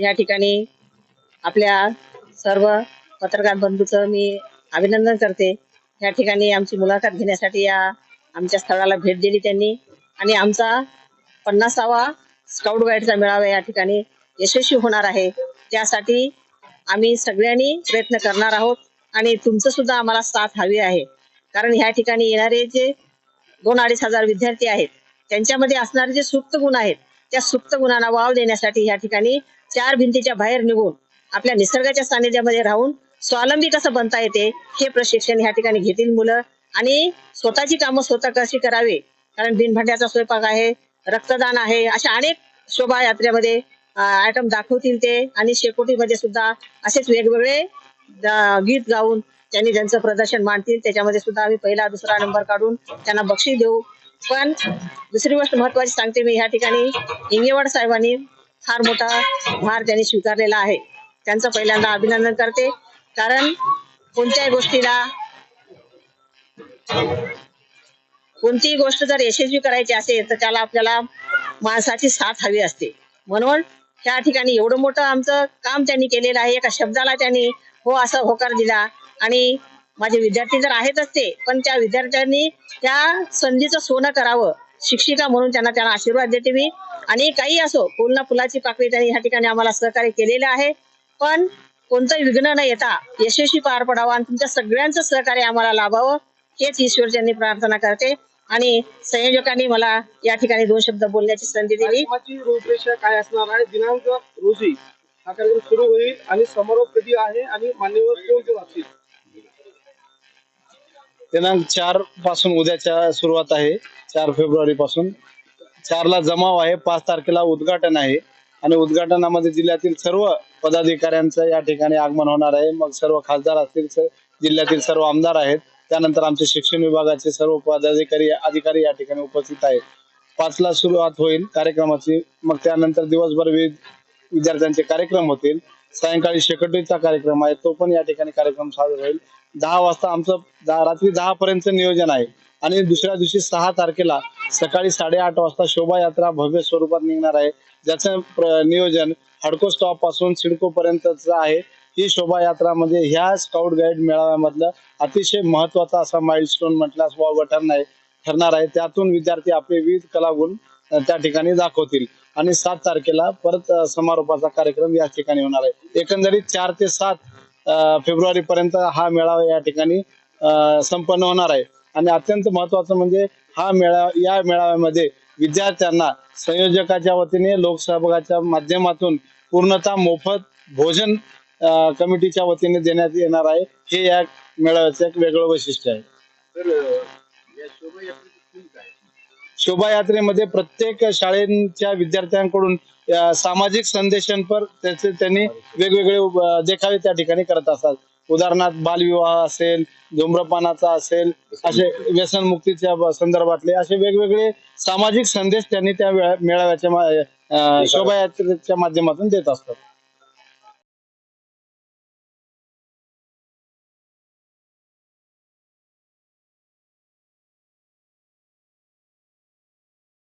या ठिकाणी आपल्या सर्व पत्रकार बंधूचं मी अभिनंदन करते. या ठिकाणी आमची मुलाखत घेण्यासाठी या आमच्या स्थळाला भेट दिली त्यांनी. आणि आमचा पन्नासावा स्काउट गाईडचा मेळावा या ठिकाणी यशस्वी होणार आहे. त्यासाठी आम्ही सगळ्यांनी प्रयत्न करणार आहोत आणि तुमचं सुद्धा आम्हाला साथ हवी आहे. कारण ह्या ठिकाणी येणारे जे दोन अडीच हजार विद्यार्थी आहेत त्यांच्यामध्ये असणारे जे सुप्त गुण आहेत त्या सुप्त गुणांना वाव देण्यासाठी या ठिकाणी चार भिंतीच्या बाहेर निघून आपल्या निसर्गाच्या सानिध्यामध्ये राहून स्वावलंबी कसं बनता येते हे प्रशिक्षण या ठिकाणी घेतील मुलं. आणि स्वतःची कामं स्वतः कशी करावी? कारण बिनभांड्याचा स्वयंपाक आहे रक्तदान आहे अशा अनेक शोभायात्रेमध्ये आयटम दाखवतील ते. आणि शेकोटीमध्ये सुद्धा असेच वेगवेगळे गीत गाऊन त्यांनी त्यांचं प्रदर्शन मांडतील त्याच्यामध्ये सुद्धा आम्ही पहिला दुसरा नंबर काढून त्यांना बक्षीस देऊ. पण दुसरी गोष्ट महत्वाची सांगते मी ह्या ठिकाणी इंगेवाड साहेबांनी फार मोठा भार त्यांनी स्वीकारलेला आहे. त्यांचं पहिल्यांदा अभिनंदन करते. कारण कोणत्याही गोष्टीला कोणतीही गोष्ट जर यशस्वी करायची असेल तर त्याला आपल्याला माणसाची साथ हवी असते. म्हणून त्या ठिकाणी एवढं मोठं आमचं काम त्यांनी केलेलं आहे. एका शब्दाला त्यांनी हो असा होकार दिला. आणि माझे विद्यार्थी तर आहेतच ते पण त्या विद्यार्थ्यांनी त्या संधीचं सोनं करावं शिक्षिका म्हणून त्यांना त्यांना आशीर्वाद देते मी. आणि काही असो पूर्ण फुलाची पाकळी त्यांनी ह्या ठिकाणी आम्हाला सहकार्य केलेलं आहे. पण कोणतंही विघ्न न येता यशस्वी पार पडावं आणि तुमच्या सगळ्यांचं सहकार्य आम्हाला लाभावं हेच ईश्वरच्यांनी प्रार्थना करते. आणि संयोजकांनी मला या ठिकाणी दोन शब्द बोलण्याची संधी दिली. रूपरेषा काय असणार आहे? दिनांक रोजी हा कार्यक्रम सुरू होईल आणि समारोप कधी आहे आणि मान्यवर कोण कोण असतील दिनांक चारपासून उद्याच्या सुरुवात आहे चार फेब्रुवारी पासून. चारला जमाव आहे पाच तारखेला उद्घाटन आहे. आणि उद्घाटनामध्ये जिल्ह्यातील सर्व पदाधिकाऱ्यांचं या ठिकाणी आगमन होणार आहे. मग सर्व खासदार असतील जिल्ह्यातील सर्व आमदार आहेत. त्यानंतर आमचे शिक्षण विभागाचे सर्व पदाधिकारी अधिकारी या ठिकाणी उपस्थित आहेत. पाचला सुरुवात होईल कार्यक्रमाची. मग त्यानंतर दिवसभर विविध विद्यार्थ्यांचे कार्यक्रम होतील. सायंकाळी शेकटीचा कार्यक्रम आहे तो पण या ठिकाणी कार्यक्रम साजरा होईल. दहा वाजता आमचं रात्री दहा पर्यंत नियोजन आहे. आणि दुसऱ्या दिवशी सहा तारखेला सकाळी साडेआठ वाजता शोभायात्रा भव्य स्वरूपात निघणार आहे. ज्याचं नियोजन हडको स्टॉपपासून सिडको पर्यंतच आहे. ही शोभायात्रा म्हणजे ह्या स्काउट गाईड मेळाव्यामधलं अतिशय महत्त्वाचा असा माइलस्टोन म्हटल्यास वाव ठरणार आहे ठरणार आहे. त्यातून विद्यार्थी आपले विविध कलागुण त्या ठिकाणी दाखवतील. आणि सात तारखेला परत समारोपाचा कार्यक्रम या ठिकाणी होणार आहे. एकंदरीत चार ते सात फेब्रुवारी पर्यंत हा मेळावा या ठिकाणी संपन्न होणार आहे. आणि अत्यंत महत्वाचं म्हणजे हा मेळावा या मेळाव्यामध्ये विद्यार्थ्यांना संयोजकाच्या वतीने लोकसहभागाच्या माध्यमातून पूर्णतः मोफत भोजन कमिटीच्या वतीने देण्यात येणार आहे. हे या मेळाव्याचं एक वेगळं वैशिष्ट्य आहे. शोभायात्रेमध्ये प्रत्येक शाळेच्या विद्यार्थ्यांकडून सामाजिक संदेशांपर त्याचे त्यांनी वेगवेगळे देखावे त्या ठिकाणी करत असतात. उदाहरणार्थ बालविवाह असेल धूम्रपानाचा असेल असे व्यसनमुक्तीच्या मुक्तीच्या संदर्भातले असे वेगवेगळे सामाजिक संदेश त्यांनी त्या मेळाव्याच्या शोभायात्रेच्या माध्यमातून देत असतात.